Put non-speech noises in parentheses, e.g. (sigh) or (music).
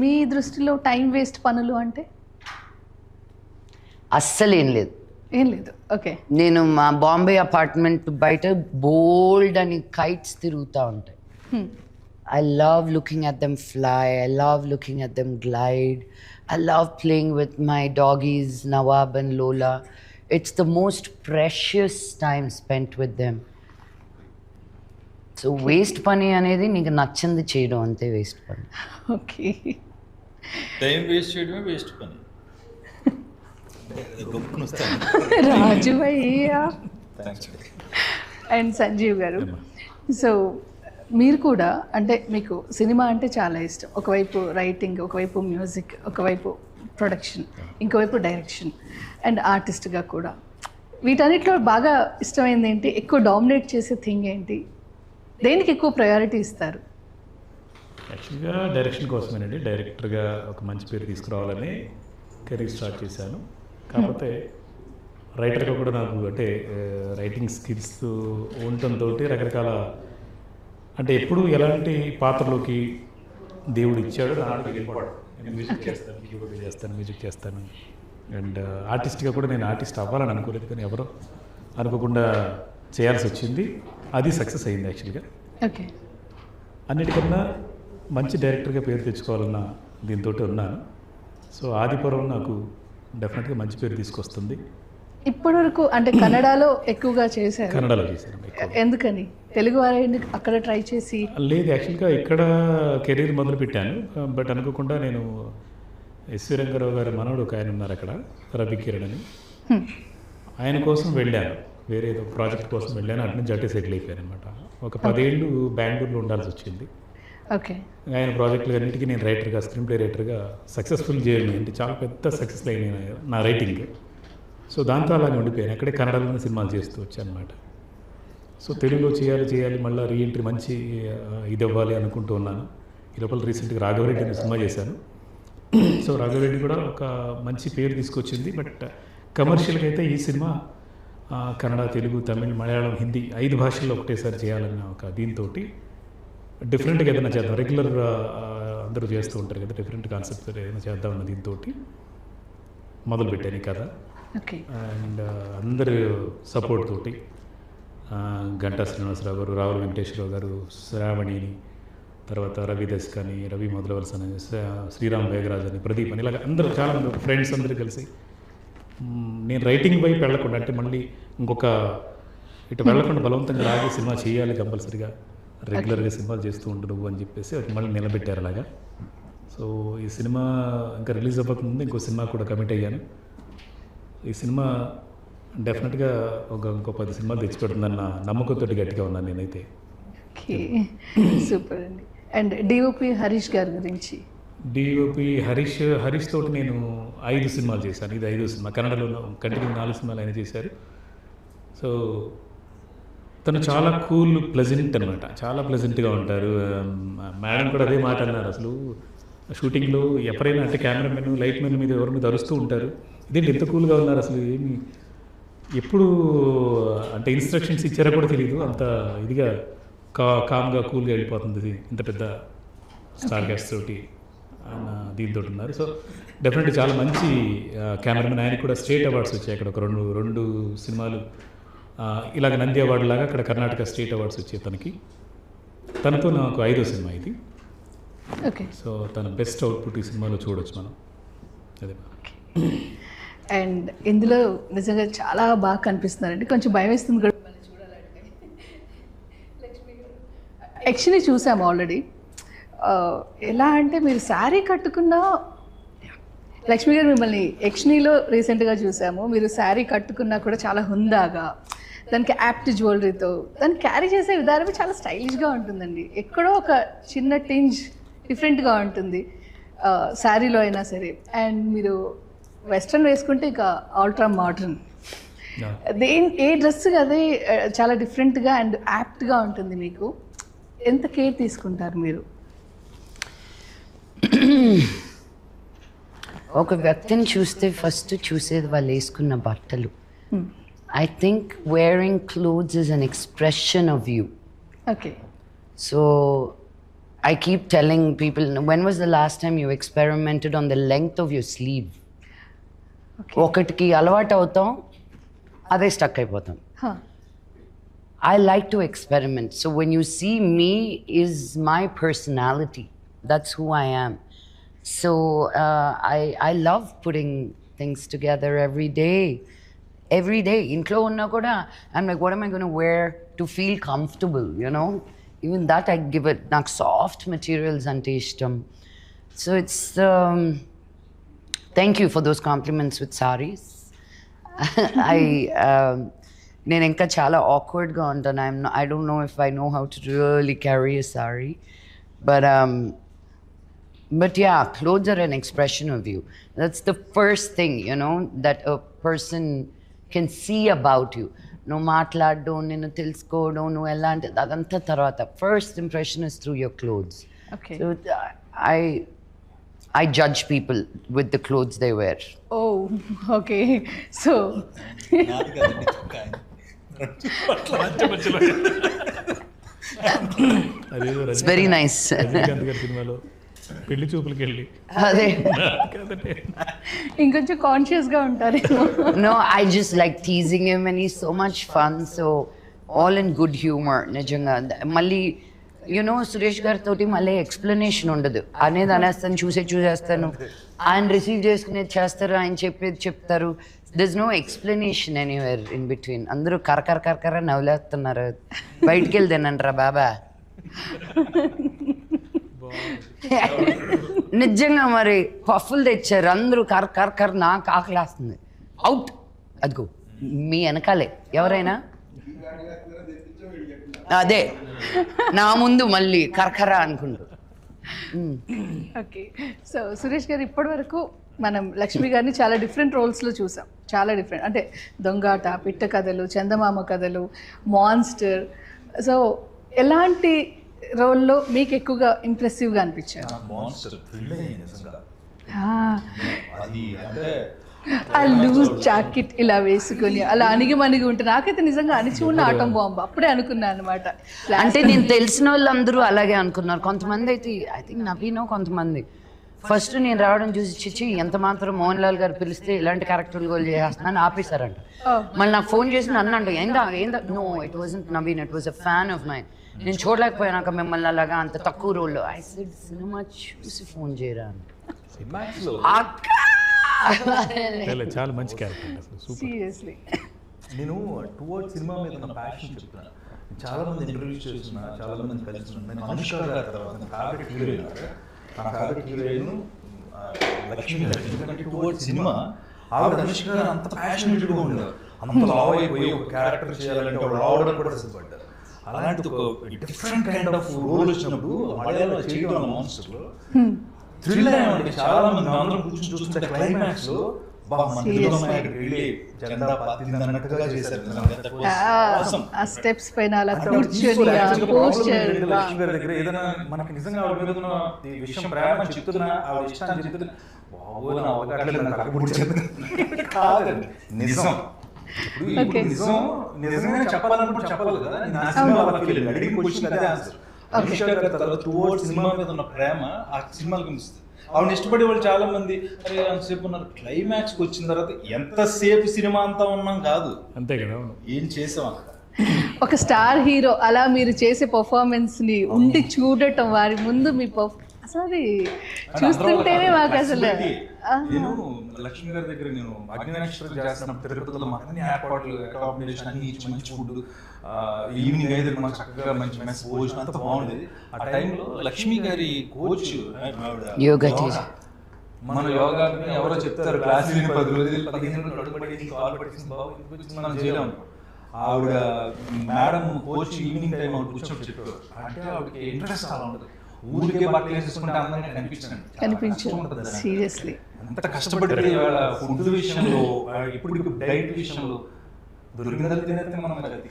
మీ దృష్టిలో time waste పనులు అంటే? అస్సలు ఏం లేదు. ఏం లేదు. ఓకే. నేను మా బాంబే అపార్ట్మెంట్ బయట బోల్డ్ అని కైట్స్ తిరుగుతూ ఉంటాయి. I love looking at them fly I love looking at them glide I love playing with my doggies Nawab and Lola it's the most precious time spent with them so waste పని అనేది నీకు నచ్చింది చేయడం అంతే waste పని okay time waste చేయడమే waste పని Raju and Sanjeev గారు. సో మీరు కూడా అంటే మీకు సినిమా అంటే చాలా ఇష్టం. ఒకవైపు రైటింగ్ ఒకవైపు మ్యూజిక్ ఒకవైపు ప్రొడక్షన్ ఇంకోవైపు డైరెక్షన్ అండ్ ఆర్టిస్ట్గా కూడా. వీటన్నిటిలో బాగా ఇష్టమైంది ఏంటి? ఎక్కువ డామినేట్ చేసే థింగ్ ఏంటి? దేనికి ఎక్కువ ప్రయారిటీ ఇస్తారు? యాక్చువల్గా డైరెక్షన్ కోసమేనండి. డైరెక్టర్గా ఒక మంచి పేరు తీసుకురావాలని కెరీర్ స్టార్ట్ చేశాను. కాకపోతే రైటర్గా కూడా నాకు అంటే రైటింగ్ స్కిల్స్ ఉండటంతో రకరకాల అంటే ఎప్పుడు ఎలాంటి పాత్రలోకి దేవుడు ఇచ్చాడో దానికి వెళ్ళిపోవడం నేను మ్యూజిక్ చేస్తాను (laughs) కీబోర్డ్ చేస్తాను మ్యూజిక్ చేస్తాను. అండ్ ఆర్టిస్ట్గా కూడా నేను ఆర్టిస్ట్ అవ్వాలని అనుకోలేదు కానీ ఎవరో అనుకోకుండా చేయాల్సి వచ్చింది. అది సక్సెస్ అయింది యాక్చువల్గా ఓకే. అన్నిటికన్నా మంచి డైరెక్టర్గా పేరు తెచ్చుకోవాలన్న దీంతో ఉన్నాను. సో ఆదిపురం నాకు డెఫినెట్గా మంచి పేరు తీసుకొస్తుంది. ఇప్పటివరకు అంటే కన్నడలో ఎక్కువగా చేశారు. కన్నడలో చేశాను ఎక్కువ. ఎందుకని? తెలుగు వారిని అక్కడ ట్రై చేసి లేదు యాక్చువల్గా ఇక్కడ కెరీర్ మొదలు పెట్టాను. బట్ అనుకోకుండా నేను ఎస్వి రంగారావు గారి మనవడు ఒక ఆయన ఉన్నారు అక్కడ రవి కిరణ్ అని. ఆయన కోసం వెళ్ళాను. వేరే ఏదో ప్రాజెక్ట్ కోసం వెళ్ళాను అటు నుంచి అటే సెటిల్ అయిపోయాను అనమాట ఒక పదేళ్ళు బెంగళూరులో ఉండాల్సి వచ్చింది. ఓకే. ఆయన ప్రాజెక్టులు అన్నిటికీ నేను రైటర్గా స్క్రీన్ ప్లే రైటర్గా సక్సెస్ఫుల్ జర్నీ అంటే చాలా పెద్ద సక్సెస్ అయినాయి నా రైటింగ్ సో దాంతో అలాగే ఉండిపోయాను. అక్కడే కన్నడలోనే సినిమాలు చేస్తూ వచ్చాను అనమాట సో తెలుగులో చేయాలి చేయాలి మళ్ళీ రీఎంట్రీ మంచి ఇది అవ్వాలి అనుకుంటూ ఉన్నాను. ఈ లోపల రీసెంట్గా రాఘవరెడ్డి అనే సినిమా చేశాను. సో రాఘవరెడ్డి కూడా ఒక మంచి పేరు తీసుకొచ్చింది. బట్ కమర్షియల్గా అయితే ఈ సినిమా కన్నడ తెలుగు తమిళ్ మలయాళం హిందీ ఐదు భాషల్లో ఒకటేసారి చేయాలన్న ఒక దీంతో డిఫరెంట్గా ఏదైనా చేద్దాం. రెగ్యులర్ అందరూ చేస్తూ ఉంటారు కదా డిఫరెంట్ కాన్సెప్ట్ ఏదైనా చేద్దామన్న దీంతో మొదలు పెట్టాను ఈ కథ. అండ్ అందరి సపోర్ట్ తోటి గంటా శ్రీనివాసరావు గారు రావుల వెంకటేశ్వరరావు గారు శ్రావణిని తర్వాత రవి దస్ కానీ రవి మొదలవలస అని శ్రీ- శ్రీరామ్ వేగరాజ్ అని ప్రదీప్ అని ఇలాగ అందరూ చాలా మంది ఫ్రెండ్స్ అందరూ కలిసి నేను రైటింగ్ వైపు వెళ్ళకుండా అంటే మళ్ళీ ఇంకొక ఇటు వెళ్ళకుండా బలవంతంగా లాగే సినిమా చేయాలి కంపల్సరీగా. రెగ్యులర్గా సినిమాలు చేస్తూ ఉండు నువ్వు అని చెప్పేసి మళ్ళీ నిలబెట్టారు అలాగా. సో ఈ సినిమా ఇంకా రిలీజ్ అవ్వకముందు ఇంకో సినిమా కూడా కమిట్ అయ్యాను. ఈ సినిమా డెఫినెట్గా ఒక ఇంకో పది సినిమాలు తెచ్చిపెడుతుందన్న నమ్మకంతో గట్టిగా ఉన్నాను నేనైతే. సూపర్ అండి. అండ్ డిఓపి హరీష్ గారి గురించి? డిఓపి హరీష్ హరీష్ తోటి నేను ఐదు సినిమాలు చేశాను. ఇది ఐదో సినిమా. కన్నడలో కంటిన్యూ నాలుగు సినిమాలు ఆయన చేశారు. సో తను చాలా కూల్ ప్లెజెంట్ అనమాట చాలా ప్లెజెంట్గా ఉంటారు. మేడం కూడా అదే మాట అన్నారు అసలు. షూటింగ్లో ఎవరైనా అంటే కెమెరామెన్ లైట్ మెన్ మీద ఎవరి మీద అరుస్తూ ఉంటారు. ఇదేంటి ఎంత కూల్గా ఉన్నారు అసలు? ఏమి? ఎప్పుడు అంటే ఇన్స్ట్రక్షన్స్ ఇచ్చారో కూడా తెలియదు అంత ఇదిగా కా కామ్గా కూల్గా వెళ్ళిపోతుంది. ఇది ఇంత పెద్ద స్టార్ గ్యాస్ తోటి. ఆయన దీంతో ఉన్నారు. సో డెఫినెట్గా చాలా మంచి కెమెరామెన్ ఆయన కూడా స్టేట్ అవార్డ్స్ వచ్చాయి. అక్కడ ఒక రెండు రెండు సినిమాలు. ఇలాగ నంది అవార్డు లాగా అక్కడ కర్ణాటక స్టేట్ అవార్డ్స్ వచ్చాయి తనకి. తనతో నాకు ఐదో సినిమా ఇది. ఓకే. సో తన బెస్ట్ అవుట్పుట్ ఈ సినిమాలో చూడొచ్చు మనం. అదే. అండ్ ఇందులో నిజంగా చాలా బాగా కనిపిస్తున్నారండి. కొంచెం భయం వేస్తుంది కూడా. యక్షిని చూసాము ఆల్రెడీ. ఎలా అంటే మీరు శారీ కట్టుకున్న లక్ష్మి గారు మిమ్మల్ని యక్షినిలో రీసెంట్గా చూసాము. మీరు శారీ కట్టుకున్నా కూడా చాలా హుందాగా దానికి యాప్ట్ జ్యువెలరీతో దాన్ని క్యారీ చేసే విధానమే చాలా స్టైలిష్గా ఉంటుందండి. ఎక్కడో ఒక చిన్న టింజ్ డిఫరెంట్గా ఉంటుంది శారీలో అయినా సరే. అండ్ మీరు వెస్ట్రన్ వేసుకుంటే ఇక ఆల్ట్రా మోడర్న్. దేని ఏ డ్రెస్ అదే చాలా డిఫరెంట్గా అండ్ యాప్ట్గా ఉంటుంది మీకు. ఎంత కేర్ తీసుకుంటారు మీరు? ఒక వ్యక్తిని చూస్తే ఫస్ట్ చూసేది వాళ్ళు వేసుకున్న బట్టలు I think wearing clothes is an expression of you okay so I keep telling people, when was the last time you experimented on the length of your sleeve? ఒకటికి అలవాటు అవుతాం అదే స్టక్ అయిపోతాం Huh. I like to experiment. So when you see me, is my personality. That's who I am. So uh, I I love putting things together every day. Every day. ఇంట్లో ఉన్నా కూడా I'm like, what am I going to wear to feel comfortable? You know, even that I give it. నాకు soft materials అంటే ఇష్టం. So it's. Um, thank you for those compliments with saris. (laughs) I um, నేను ఇంకా చాలా awkwardగా ఉంటాను I'm I don't know if I know how to really carry a sorry but but yeah clothes are an expression of you that's the first thing you know that a person can see about you నువ్వు మాట్లాడడం నిన్ను తెలుసుకోవడం నువ్వు ఎలాంటి అదంతా తర్వాత first impression is through your clothes Okay. So I I judge people with the clothes they wear. Oh, (laughs) okay. So, (laughs) నాది కాదండి ఆయన. అదేదో It's very nice. (laughs) పెళ్ళి చూపులకి వెళ్ళి అదే ఇంకొంచెం కాన్షియస్గా ఉంటారేమో. No, I just like teasing him and he's so much fun. So all in good humor. నిజంగా. మళ్ళీ యునో సురేష్ గారితో మళ్ళీ ఎక్స్ప్లెనేషన్ ఉండదు. అనేది అనేస్తాను చూసే చూసేస్తాను. ఆయన రిసీవ్ చేసుకునేది చేస్తారు ఆయన చెప్పేది చెప్తారు. This no explanation anywhere in between అందరూ కరకర కరకర నవ్వులేస్తున్నారు. బయటికి వెళ్ళి తినండి బాబా. (laughs) నిజంగా మరి పఫ్ఫులు తెచ్చారు. అందరూ కర్ కర్ కర్ నాకు ఆకలేస్తుంది అవుట్ అదిగో మీ వెనకాలే. ఎవరైనా? అదే. నా ముందు మళ్ళీ కరకర అనుకుంటూ. ఓకే. సో సురేష్ గారు ఇప్పటి వరకు మనం లక్ష్మి గారిని చాలా డిఫరెంట్ రోల్స్లో చూసాం. చాలా డిఫరెంట్. అంటే దొంగాట పిట్ట కథలు చందమామ కథలు మాన్స్టర్. సో ఎలాంటి రోల్లో మీకు ఎక్కువగా ఇంప్రెసివ్గా అనిపించారు. ఆ లూజ్ జాకెట్ ఇలా వేసుకొని అలా అణిగి మణిగి ఉంటే నాకైతే నిజంగా అణిచి ఉన్న ఆటం బాంబు అప్పుడే అనుకున్నాను అనమాట అంటే నేను తెలిసిన వాళ్ళందరూ అలాగే అనుకున్నారు. కొంతమంది అయితే ఐ థింక్ నవీనో కొంతమంది. ఫస్ట్ నేను రావడం చూసి చిచ్చి ఎంత మాత్రం మోహన్ లాల్ గారు పిలిస్తే ఇలాంటి క్యారెక్టర్లు గోల్ చేస్తున్నాను ఆపేశారంట. మళ్ళీ నాకు ఫోన్ చేసి నన్ను అంటూ ఏందా ఏందా? No it was Naveen. It was a fan of my నేను చూడలేకపోయాక మిమ్మల్ని అలాగా అంత తక్కువ రోల్లో ఐ సెడ్ సినిమా చూసి ఫోన్ చేయరా అంటే క్లైమాక్స్లో అక్క! చాలా చాలా మంచి క్యారెక్టర్ సీరియస్లీ నేను టువర్డ్ సినిమా మీద నా ప్యాషన్ చెప్తున్నా. చాలా మంది ఇంటర్వ్యూస్ చేసిన చాలా మంది కలిసి నేను అనుష్క గారి తర్వాత నా ఫేవరెట్ హీరోయిన్ నా ఫేవరెట్ హీరోయిన్ లక్ష్మి గారు. ఎందుకంటే టువర్డ్ సినిమా ఆవిడ అనుష్క గారు అంత ప్యాషనేట్గా ఉండేవారు. అంత లావ్ అయిపోయి ఒక క్యారెక్టర్ చేయాలంటే ఆవిడ రావడం కూడా సిద్ధపడ్డారు అలాంటి ఒక డిఫరెంట్ కైండ్ ఆఫ్ రోల్ వచ్చినప్పుడు మలయాళంలో చేయడం వల్ల మాన్స్టర్లో థ్రిల్ అయ్యామండి చాలా మంది అందరం కూర్చొని చూస్తుంటే క్లైమాక్స్లో నిజంగా. That was awesome. ఆ స్టెప్స్ పైన అలా అంటే ఆవిడ కూర్చొని తీసుకోలేదు. ఆ Actually problem పోస్చర్ ఏంటంటే లక్ష్మి గారి దగ్గర ఏదైనా మనకి నిజంగా ఆవిడ మీద ఉన్న ఈ విషయం ప్రేమ అని చెప్తున్నా ఆవిడ ఇష్టాన్ని చెప్తున్నా బాబోయ్ నా అవకాశం నాకు అక్కడికి చెప్తున్నా కాదండి నిజం. నిజం నిజంగా చెప్పాలనుకుంటే చెప్పాలి కదా? సినిమా వాళ్ళకి వెళ్ళి అడిగిన క్వశ్చన్ అదే ఆన్సర్ అనుష గారి తర్వాత టువర్డ్స్ సినిమా మీద ఉన్న ప్రేమ ఆ కనిపిస్తుంది ఆవిడ ఇష్టపడే వాళ్ళు చాలా మంది అరే అంతసేపు ఉన్నారు. క్లైమాక్స్కి వచ్చిన తర్వాత ఎంతసేపు సినిమా అంతా ఉన్నాం కాదు. అంతే కదా ఏం చేసాం అక్కడ? ఒక స్టార్ హీరో అలా మీరు చేసే పర్ఫార్మెన్స్ని ఉండి చూడటం వారి ముందు మీ అసలు అది చూస్తుంటేనే మాకు అసలు. నేను లక్ష్మి గారి దగ్గర నేను అగ్నినక్షత్రం చేస్తున్నప్పుడు తిరుపతిలో మాకు అన్ని ఏర్పాట్లు అకామిడేషన్ అన్ని ఇచ్చి మంచి ఫుడ్ ఈవినింగ్ అయితే మాకు చక్కగా మంచి మెస్ భోజనం అంతా బాగుండేది. ఆ టైంలో లక్ష్మి గారి కోచ్ యోగా. మన యోగా ఎవరో చెప్తారు క్లాస్ పది రోజులు పదిహేను రోజులు కడుపుబడి కాల్ బాబు మనం చేయలేము ఆవిడ మేడం కోచ్ ఈవినింగ్ టైం ఆవిడ కూర్చొని చెప్పారు అంటే ఆవిడకి ఇంట్రెస్ట్ అలా ఉండదు. ఊరికే బట్టలు వేసేసుకుంటే అందరికీ కనిపించండి కనిపించు సీరియస్లీ. ఎంత కష్టపడి ఫుడ్ విషయంలో ఇప్పుడు డైట్ విషయంలో దొరికిందని తినేస్తే మనం అది